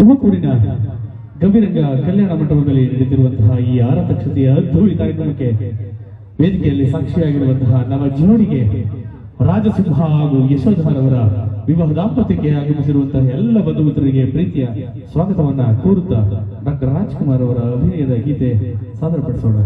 ತುಮಕೂರಿನ ಗಂಭೀರಂಗ ಕಲ್ಯಾಣ ಮಂಟಪದಲ್ಲಿ ನಡೆದಿರುವಂತಹ ಈ ಆರತಕ್ಷತೆಯ ಅದ್ಧೂರಿ ಕಾರ್ಯಕ್ರಮಕ್ಕೆ ವೇದಿಕೆಯಲ್ಲಿ ಸಾಕ್ಷಿಯಾಗಿರುವಂತಹ ನಮ್ಮ ಜೋಡಿಗೆ ರಾಜಸಿಂಹ ಹಾಗೂ ಯಶೋಧರವರ ವಿವಾಹ ದಾಂಪತ್ಯಕ್ಕೆ ಆಗಮಿಸಿರುವಂತಹ ಎಲ್ಲ ಬಂಧು ಮಿತ್ರರಿಗೆ ಪ್ರೀತಿಯ ಸ್ವಾಗತವನ್ನ ಕೋರುತ್ತಾ ಡಾಕ್ಟರ್ ರಾಜ್ಕುಮಾರ್ ಅವರ ಅಭಿನಯದ ಗೀತೆ ಸಾದರಪಡಿಸೋಣ.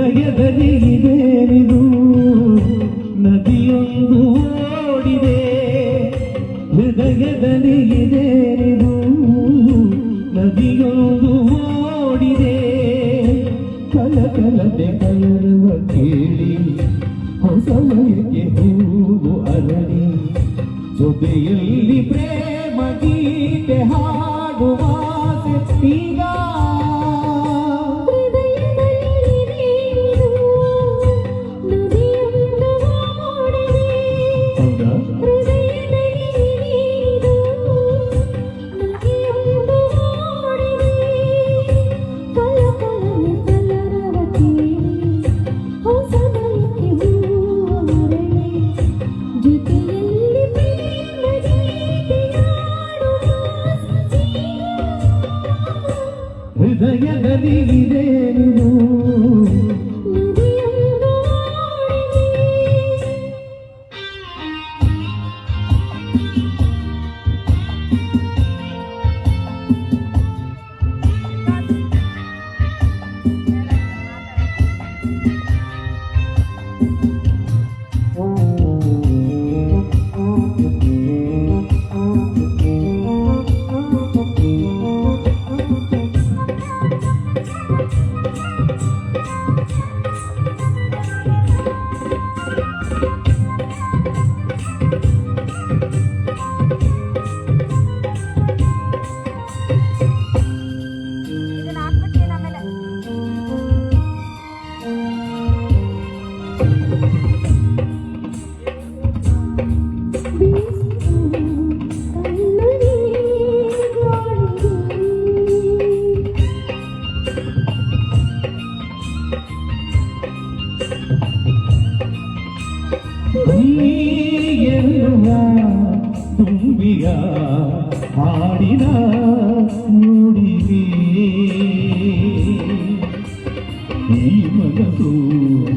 ಹೃದಯದಲ್ಲಿ ಇದೇನಿದು? ನದಿಯೊಂದು ಓಡಿದೆ. ಹೃದಯದಲ್ಲಿ ಇದೇನಿದು? ನದಿಯೊಂದು ಓಡಿದೆ. ಕಲ ಕಲದೆ ಕಲರುವ ಕೇಳಿ ಹೊಸ ಹೊಸಮಯಕ್ಕೆ ಹೂವು ಅರಳಿ, ಜೊತೆಯಲ್ಲಿ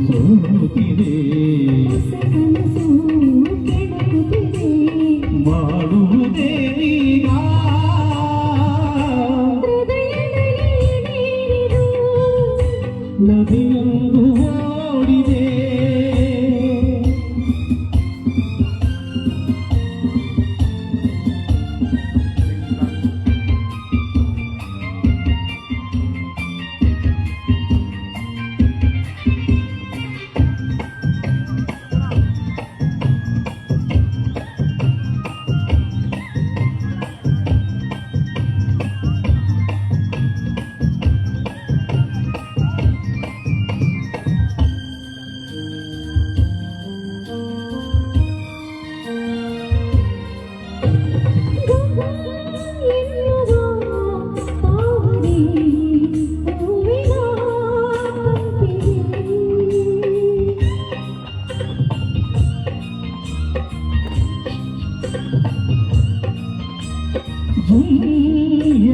ಸೋತಿದೆ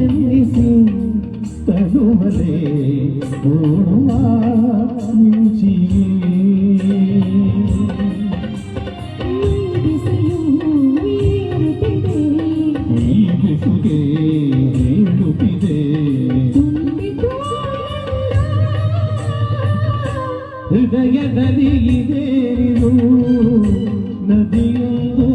ಎನ್ನಿಸಿ ತನುವಲೆ ಓಡುವ ಮಿಂಚಿಗೆ ಈ ಬಿಸುಗೆ ಹೇಳುತ್ತಿದೆ ಹೃದಯದಲ್ಲಿ ಇದೇನಿದು ನದಿಯೊಂದು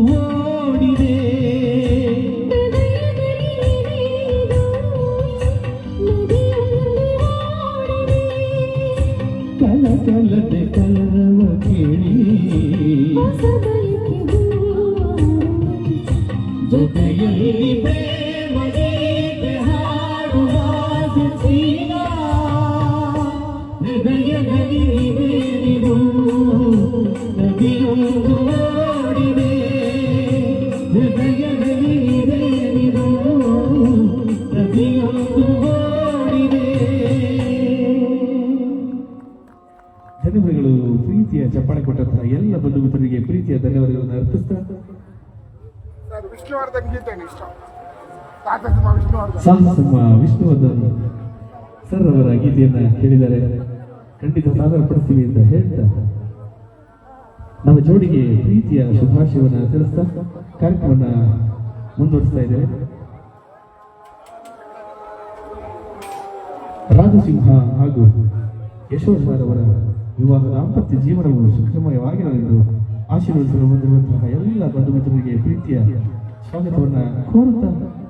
ಧನ್ಯವಾದಗಳು. ಪ್ರೀತಿಯ ಚಪ್ಪಾಳೆ ಕೊಟ್ಟಂತಹ ಎಲ್ಲ ಬಂಧು ಮಿತ್ರರಿಗೆ ಪ್ರೀತಿಯ ಧನ್ಯವಾದಗಳನ್ನು ಅರ್ಪಿಸ್ತಾ ವಿಷ್ಣುವರ್ಧನ್ ಗೀತೆ ಇಷ್ಟ. ಸಾಕಷ್ಟು ವಿಷ್ಣುವರ್ಧನ್. ಸಾಹಸಮ್ಮ ವಿಷ್ಣುವರ್ಧನ್ ಸರ್ ಅವರ ಗೀತೆಯನ್ನು ಕೇಳಿದರೆ ಖಂಡಿತ ಸಾದರ ಪಡಿಸ್ತೀವಿ ಅಂತ ಹೇಳ್ತಾ ನಮ್ಮ ಜೋಡಿಗೆ ಪ್ರೀತಿಯ ಶುಭಾಶಯವನ್ನು ತಿಳಿಸ್ತಾ ಕಾರ್ಯಕ್ರಮವನ್ನು ಮುಂದುವರಿಸ್ತಾ ಇದ್ದೇವೆ. ರಾಜಸಿಂಹ ಹಾಗೂ ಯಶೋಧರವರ ವಿವಾಹ ದಾಂಪತ್ಯ ಜೀವನವು ಸುಖಮಯವಾಗಿರಲೆಂದು ಆಶೀರ್ವದಿಸಲು ಬಂದಿರುವಂತಹ ಎಲ್ಲ ಬಂಧು ಮಿತ್ರರಿಗೆ ಪ್ರೀತಿಯ Sale por la corta.